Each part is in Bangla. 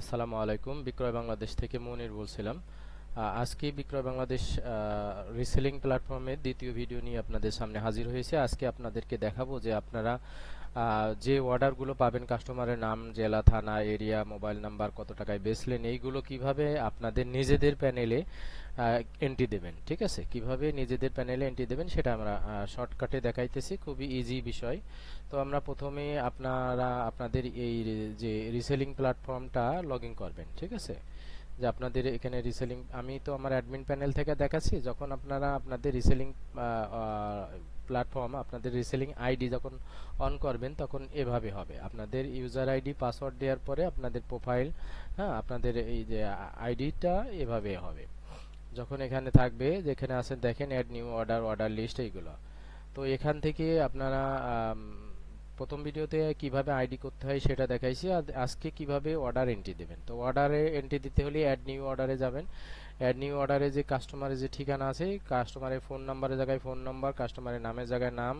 আসসালামু আলাইকুম। বিক্রয় বাংলাদেশ থেকে মনির বলছিলাম। আজকে বিক্রয় বাংলাদেশ রিসেলিং প্ল্যাটফর্মের দ্বিতীয় ভিডিও নিয়ে আপনাদের সামনে হাজির হয়েছে। আজকে আপনাদেরকে দেখাবো যে আপনারা যে অর্ডারগুলো পাবেন কাস্টমারের নাম, জেলা, থানা এরিয়া মোবাইল নাম্বার কত টাকায় বেচলেন, এইগুলো কীভাবে আপনাদের নিজেদের প্যানেলে এন্ট্রি দেবেন, ঠিক আছে? কীভাবে নিজেদের প্যানেলে এন্ট্রি দেবেন সেটা আমরা শর্টকাটে দেখাইতেছি, খুবই ইজি বিষয়। তো আমরা প্রথমে আপনারা, আপনাদের এই যে রিসেলিং প্ল্যাটফর্মটা লগ করবেন, ঠিক আছে? যে আপনাদের এখানে রিসেলিং আমি তো আমার অ্যাডমিন প্যানেল থেকে দেখাচ্ছি, যখন আপনারা আপনাদের রিসেলিং প্ল্যাটফর্ম আপনাদের রিসেলিং আইডি যখন অন করবেন, তখন এভাবে হবে। আপনাদের ইউজার আইডি পাসওয়ার্ড দেওয়ার পরে আপনাদের প্রোফাইল হ্যাঁ আপনাদের এই যে আইডিটা এভাবে হবে। যখন এখানে থাকবে, যেখানে আছেন, দেখেন add new order order list এইগুলো। তো এখান থেকে আপনারা প্রথম ভিডিওতে কীভাবে আইডি করতে হয় সেটা দেখাইছি, আর আজকে কীভাবে অর্ডার এন্ট্রি দেবেন। তো অর্ডারে এন্ট্রি দিতে হলে অ্যাড নিউ অর্ডারে যাবেন। অ্যাড নিউ অর্ডারে যে কাস্টমারের যে ঠিকানা আছে কাস্টমারের ফোন নাম্বারের জায়গায় ফোন নাম্বার কাস্টমারের নামের জায়গায় নাম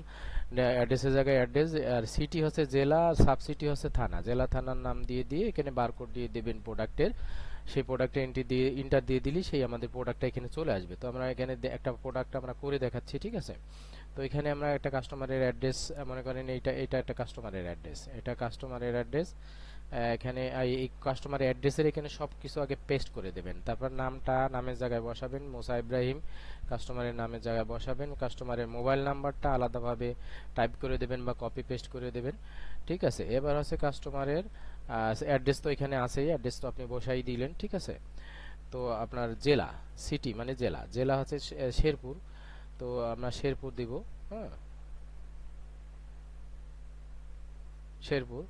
অ্যাড্রেসের জায়গায় অ্যাড্রেস আর সিটি হচ্ছে জেলা সাব সিটি হচ্ছে থানা। জেলা, থানার নাম দিয়ে দিয়ে এখানে বারকোড দিয়ে দেবেন প্রোডাক্টের সেই প্রোডাক্টে এন্ট্রি দিয়ে ইন্টার দিয়ে দিলি, সেই আমাদের প্রোডাক্টটা এখানে চলে আসবে। তো আমরা এখানে একটা প্রোডাক্ট আমরা করে দেখাচ্ছি, ঠিক আছে? তো এখানে আমরা একটা কাস্টমারের অ্যাড্রেস মনে করেন এইটা, এটা একটা কাস্টমারের অ্যাড্রেস এটা কাস্টমারের অ্যাড্রেস এখানে এই- কাস্টমারের অ্যাড্রেসের এখানে সব কিছু আগে পেস্ট করে দেবেন। তারপর নামটা নামের জায়গায় বসাবেন, মোসা ইব্রাহিম। কাস্টমারের নামের জায়গায় বসাবেন কাস্টমারের মোবাইল নাম্বারটা আলাদাভাবে টাইপ করে দেবেন বা কপি পেস্ট করে দেবেন। ঠিক আছে? এবার হচ্ছে কাস্টমারের অ্যাড্রেস তো এখানে আছেই অ্যাড্রেস তো আপনি বসাই দিলেন, ঠিক আছে? তো আপনার জেলা সিটি মানে জেলা। জেলা হচ্ছে শেরপুর। তো আমরা শেরপুর দিব হ্যাঁ? শেরপুর।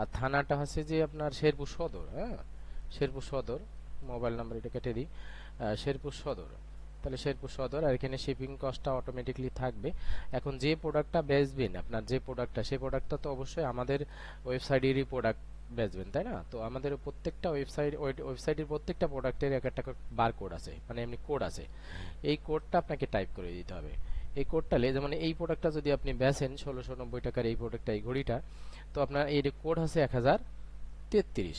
আর থানাটা হচ্ছে যে আপনার শেরপুর সদর হ্যাঁ? শেরপুর সদর মোবাইল নাম্বার এটা কেটে দিই। শেরপুর সদর। তাহলে শেরপুর সদর আর এখানে শিপিং কস্টটা অটোমেটিকলি থাকবে। এখন যে প্রোডাক্টটা বেচবেন আপনার যে প্রোডাক্টটা সেই প্রোডাক্টটা তো অবশ্যই আমাদের ওয়েবসাইটেরই প্রোডাক্ট বেচবেন তাই না? তো আমাদের প্রত্যেকটা ওয়েবসাইট ওয়েবসাইটের প্রত্যেকটা প্রোডাক্টের এক একটা বার কোড আছে মানে এমনি কোড আছে। এই কোডটা আপনাকে টাইপ করে দিতে হবে। এই কোডটালে যেমন এই প্রোডাক্টটা যদি আপনি বেছেন ষোলোশো নব্বই টাকার এই প্রোডাক্টটা এই ঘড়িটা, তো আপনার এই কোড আছে এক হাজার তেত্রিশ।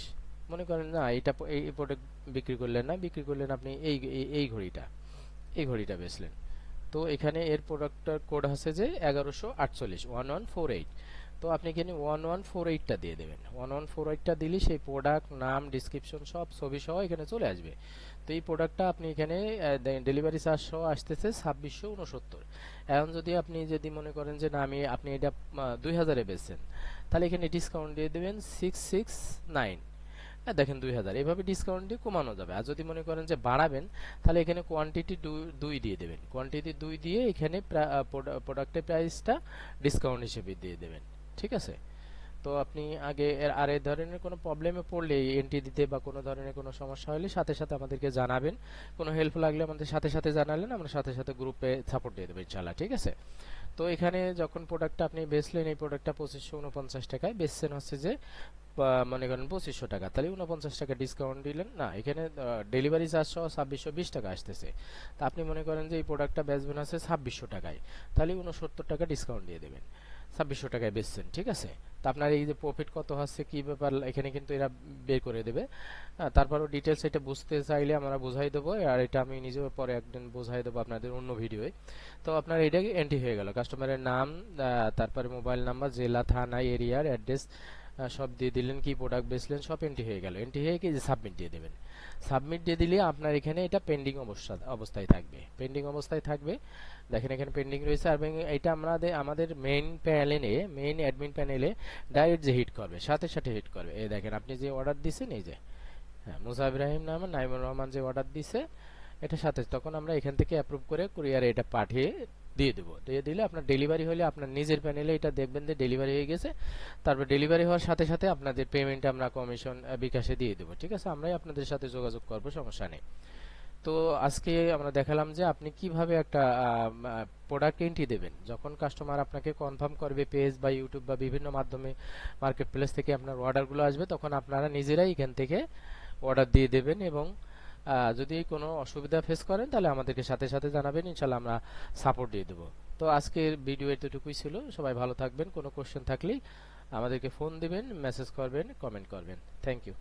মনে করেন, না, এটা এই প্রোডাক্ট বিক্রি করলেন না, বিক্রি করলেন আপনি এই, এই- ঘড়িটা, এই ঘড়িটা বেচলেন। তো এখানে এর প্রোডাক্টটার কোড আছে যে এগারোশো আটচল্লিশ ওয়ান ওয়ান ফোর এইট তো আপনি এখানে ওয়ান ওয়ান ফোর এইটটা দিয়ে দেবেন। ওয়ান ওয়ান ফোর এইটটা দিলে সেই প্রোডাক্ট নাম ডিসক্রিপশন সব ছবি সহ এখানে চলে আসবে। তো এই প্রোডাক্টটা আপনি এখানে ডেলিভারি চার্জ সহ আসতেছে ছাব্বিশশো উনসত্তর এখন যদি আপনি যদি মনে করেন যে না, আমি, আপনি এটা দুই হাজারে বেচছেন, তাহলে এখানে ডিসকাউন্ট দিয়ে দেবেন সিক্স সিক্স নাইন দেখেন দুই হাজার, এভাবে ডিসকাউন্ট দিয়ে কমানো যাবে। আর যদি মনে করেন যে বাড়াবেন, তাহলে এখানে কোয়ান্টিটি দুই দিয়ে দেবেন। কোয়ান্টিটি দুই দিয়ে এখানে প্রোডাক্টের প্রাইসটা ডিসকাউন্ট হিসেবে দিয়ে দেবেন। ঠিক আছে? তো আপনি আগে এর, আর এই ধরনের কোনো প্রবলেমে পড়লে এন্ট্রি দিতে বা কোনো ধরনের কোনো সমস্যা হলে সাথে সাথে আমাদেরকে জানাবেন। কোনো হেল্প লাগলে আমাদের সাথে সাথে জানালেন, আমরা সাথে সাথে গ্রুপে সাপোর্ট দিয়ে দেবো ইনশাল্লাহ ঠিক আছে? তো এখানে যখন প্রোডাক্টটা আপনি বেচলেন, এই প্রোডাক্টটা পঁচিশশো উনপঞ্চাশ টাকায়। বেচছেন হচ্ছে যে মনে করেন পঁচিশশো টাকা। তাহলে উনপঞ্চাশ টাকা ডিসকাউন্ট দিলেন। না, এখানে ডেলিভারি চার্জ সহ ছাব্বিশশো বিশ টাকা আসতেছে। তা আপনি মনে করেন যে, এই প্রোডাক্টটা বেচবেন আছে ছাব্বিশশো টাকায়। তাহলে উনসত্তর টাকা ডিসকাউন্ট দিয়ে দেবেন। ছাব্বিশশো টাকায় বেচছেন, ঠিক আছে? তো আপনার এই যে প্রফিট কত হচ্ছে, কি ব্যাপার, এখানে কিন্তু এরা বের করে দেবে। তারপরও ডিটেলস এটা বুঝতে চাইলে আমরা বোঝাই দেবো, আর এটা আমি নিজেও পরে একদিন বোঝাই দেবো আপনাদের অন্য ভিডিওয়ে তো আপনার এটা এন্ট্রি হয়ে গেল। কাস্টমারের নাম তারপরে মোবাইল নাম্বার জেলা, থানা এরিয়ার অ্যাড্রেস সব দিয়ে দিলেন কি প্রোডাক্ট বেচলেন, সব এন্ট্রি হয়ে গেল। এন্ট্রি হয়ে গিয়ে সাবমিট দিয়ে দেবেন। সাবমিট দিয়ে দিলে আপনার এখানে এটা পেন্ডিং অবস্থা, অবস্থায় থাকবে। পেন্ডিং অবস্থায় থাকবে। দেখেন এখানে পেন্ডিং রয়েছে আর এটা আমাদের আমাদের মেইন প্যানেলে মেইন অ্যাডমিন প্যানেলে ডাইরেক্ট যে হিট করবে, সাথে সাথে হিট করবে। এই দেখেন আপনি যে অর্ডার দিছেন, এই যে হ্যাঁ মুসা ইব্রাহিম নাম নাইমুর রহমান যে অর্ডার দিছে এটা সাথে তখন আমরা এখান থেকে অ্যাপ্রুভ করে কুরিয়ারে এটা পাঠিয়ে দিয়ে দেবো। দিয়ে দিলে আপনার ডেলিভারি হলে আপনার নিজের প্যানেলে এটা দেখবেন যে ডেলিভারি হয়ে গেছে। তারপর ডেলিভারি হওয়ার সাথে সাথে আপনাদের পেমেন্ট আমরা কমিশন বিকাশে দিয়ে দেবো। ঠিক আছে? আমরাই আপনাদের সাথে যোগাযোগ করব, সমস্যা নেই। তো আজকে আমরা দেখালাম যে আপনি কীভাবে একটা প্রোডাক্ট এন্ট্রি দেবেন। যখন কাস্টমার আপনাকে কনফার্ম করবে পেজ বা ইউটিউব বা বিভিন্ন মাধ্যমে মার্কেট প্লেস থেকে আপনার অর্ডারগুলো আসবে, তখন আপনারা নিজেরাই এখান থেকে অর্ডার দিয়ে দেবেন এবং যদি কোনো অসুবিধা ফেস করেন, তাহলে আমাদেরকে সাথে সাথে জানাবেন ইনশাল্লাহ আমরা সাপোর্ট দিয়ে দেবো। তো আজকের ভিডিও এতটুকুই ছিল, সবাই ভালো থাকবেন, কোনো কোশ্চেন থাকলেই আমাদেরকে ফোন দিবেন মেসেজ করবেন কমেন্ট করবেন। Thank you